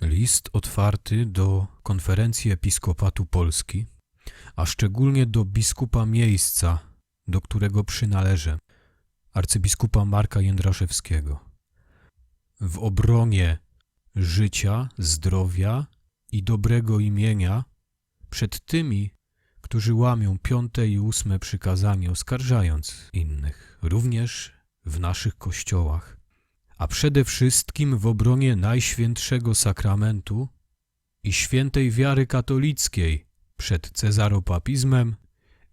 List otwarty do Konferencji Episkopatu Polski, a szczególnie do biskupa miejsca, do którego przynależę, arcybiskupa Marka Jędraszewskiego. W obronie życia, zdrowia i dobrego imienia przed tymi, którzy łamią piąte i ósme przykazanie, oskarżając innych, również w naszych kościołach, a przede wszystkim w obronie Najświętszego Sakramentu i świętej wiary katolickiej przed cezaropapizmem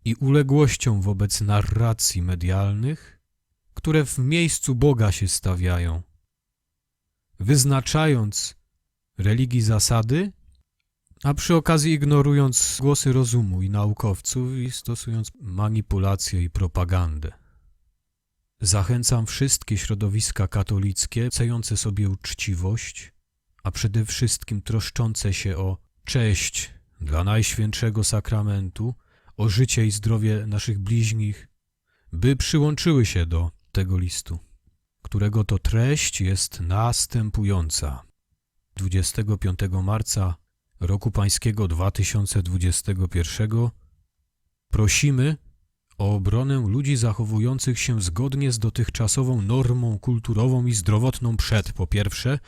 i uległością wobec narracji medialnych, które w miejscu Boga się stawiają, wyznaczając religii zasady, a przy okazji ignorując głosy rozumu i naukowców i stosując manipulację i propagandę. Zachęcam wszystkie środowiska katolickie, cejące sobie uczciwość, a przede wszystkim troszczące się o cześć dla Najświętszego Sakramentu, o życie i zdrowie naszych bliźnich, by przyłączyły się do tego listu, którego to treść jest następująca. 25 marca roku pańskiego 2021 prosimy o obronę ludzi zachowujących się zgodnie z dotychczasową normą kulturową i zdrowotną przed, po pierwsze,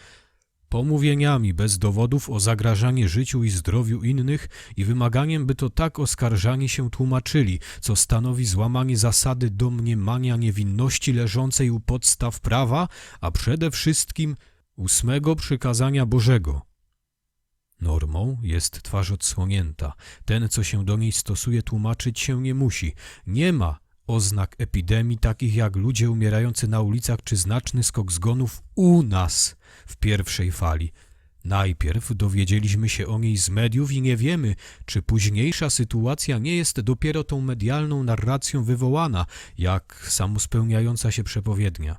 pomówieniami bez dowodów o zagrażanie życiu i zdrowiu innych i wymaganiem, by to tak oskarżani się tłumaczyli, co stanowi złamanie zasady domniemania niewinności leżącej u podstaw prawa, a przede wszystkim ósmego przykazania Bożego. Normą jest twarz odsłonięta. Ten, co się do niej stosuje, tłumaczyć się nie musi. Nie ma oznak epidemii takich jak ludzie umierający na ulicach czy znaczny skok zgonów u nas w pierwszej fali. Najpierw dowiedzieliśmy się o niej z mediów i nie wiemy, czy późniejsza sytuacja nie jest dopiero tą medialną narracją wywołana, jak samospełniająca się przepowiednia.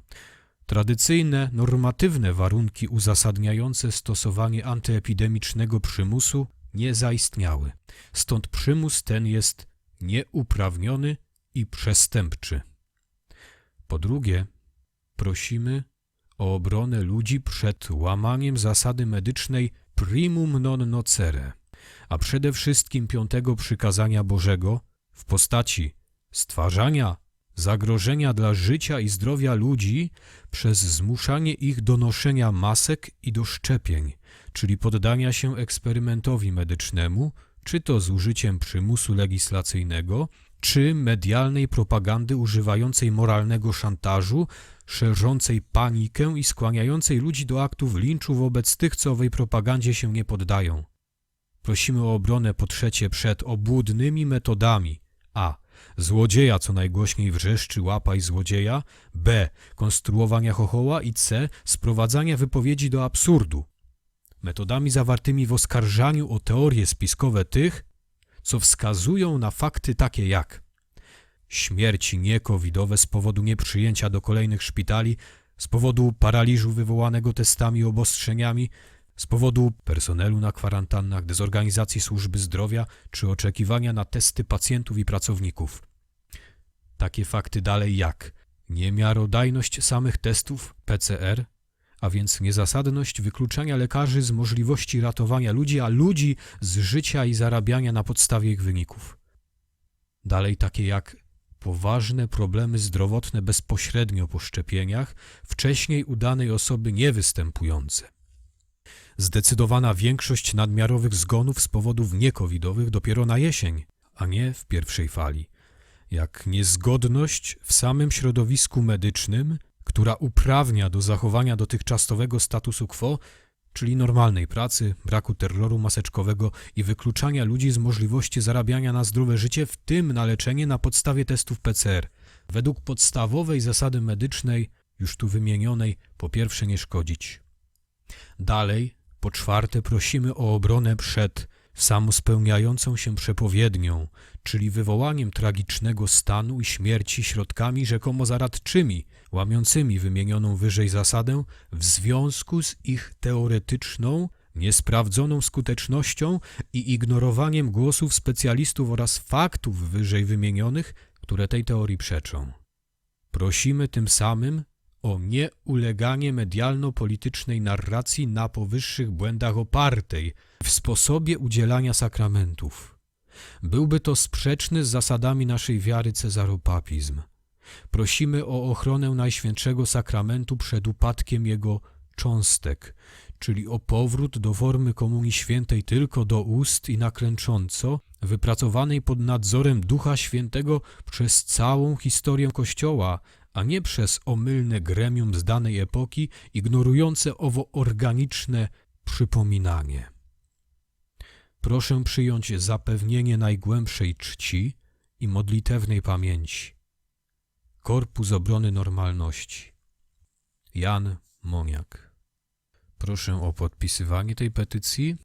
Tradycyjne, normatywne warunki uzasadniające stosowanie antyepidemicznego przymusu nie zaistniały. Stąd przymus ten jest nieuprawniony i przestępczy. Po drugie, prosimy o obronę ludzi przed łamaniem zasady medycznej primum non nocere, a przede wszystkim piątego przykazania Bożego w postaci stwarzania zagrożenia dla życia i zdrowia ludzi przez zmuszanie ich do noszenia masek i do szczepień, czyli poddania się eksperymentowi medycznemu, czy to z użyciem przymusu legislacyjnego, czy medialnej propagandy używającej moralnego szantażu, szerzącej panikę i skłaniającej ludzi do aktów linczu wobec tych, co owej propagandzie się nie poddają. Prosimy o obronę po trzecie przed obłudnymi metodami a. Złodzieja, co najgłośniej wrzeszczy, łapaj złodzieja, b. Konstruowania chochoła i c. Sprowadzania wypowiedzi do absurdu. Metodami zawartymi w oskarżaniu o teorie spiskowe tych, co wskazują na fakty takie jak śmierci niekowidowe z powodu nieprzyjęcia do kolejnych szpitali, z powodu paraliżu wywołanego testami i obostrzeniami, z powodu personelu na kwarantannach, dezorganizacji służby zdrowia czy oczekiwania na testy pacjentów i pracowników. Takie fakty dalej jak niemiarodajność samych testów PCR, a więc niezasadność wykluczania lekarzy z możliwości ratowania ludzi, a ludzi z życia i zarabiania na podstawie ich wyników. Dalej takie jak poważne problemy zdrowotne bezpośrednio po szczepieniach, wcześniej udanej osoby niewystępujące. Zdecydowana większość nadmiarowych zgonów z powodów niekowidowych dopiero na jesień, a nie w pierwszej fali. Jak niezgodność w samym środowisku medycznym, która uprawnia do zachowania dotychczasowego statusu quo, czyli normalnej pracy, braku terroru maseczkowego i wykluczania ludzi z możliwości zarabiania na zdrowe życie, w tym na leczenie na podstawie testów PCR. Według podstawowej zasady medycznej, już tu wymienionej, po pierwsze nie szkodzić. Dalej, po czwarte, prosimy o obronę przed samospełniającą się przepowiednią, czyli wywołaniem tragicznego stanu i śmierci środkami rzekomo zaradczymi, łamiącymi wymienioną wyżej zasadę w związku z ich teoretyczną, niesprawdzoną skutecznością i ignorowaniem głosów specjalistów oraz faktów wyżej wymienionych, które tej teorii przeczą. Prosimy tym samym o nieuleganie medialno-politycznej narracji na powyższych błędach opartej w sposobie udzielania sakramentów. Byłby to sprzeczny z zasadami naszej wiary cezaropapizm. Prosimy o ochronę Najświętszego Sakramentu przed upadkiem jego cząstek, czyli o powrót do formy Komunii Świętej tylko do ust i naklęcząco, wypracowanej pod nadzorem Ducha Świętego przez całą historię Kościoła, a nie przez omylne gremium z danej epoki, ignorujące owo organiczne przypominanie. Proszę przyjąć zapewnienie najgłębszej czci i modlitewnej pamięci. Korpus Obrony Normalności. Jan Moniak. Proszę o podpisywanie tej petycji,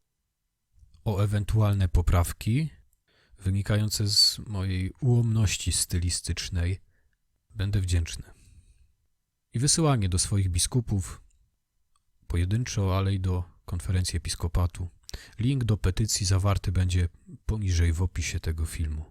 o ewentualne poprawki wynikające z mojej ułomności stylistycznej. Będę wdzięczny. I wysyłanie do swoich biskupów, pojedynczo, ale i do konferencji episkopatu. Link do petycji zawarty będzie poniżej w opisie tego filmu.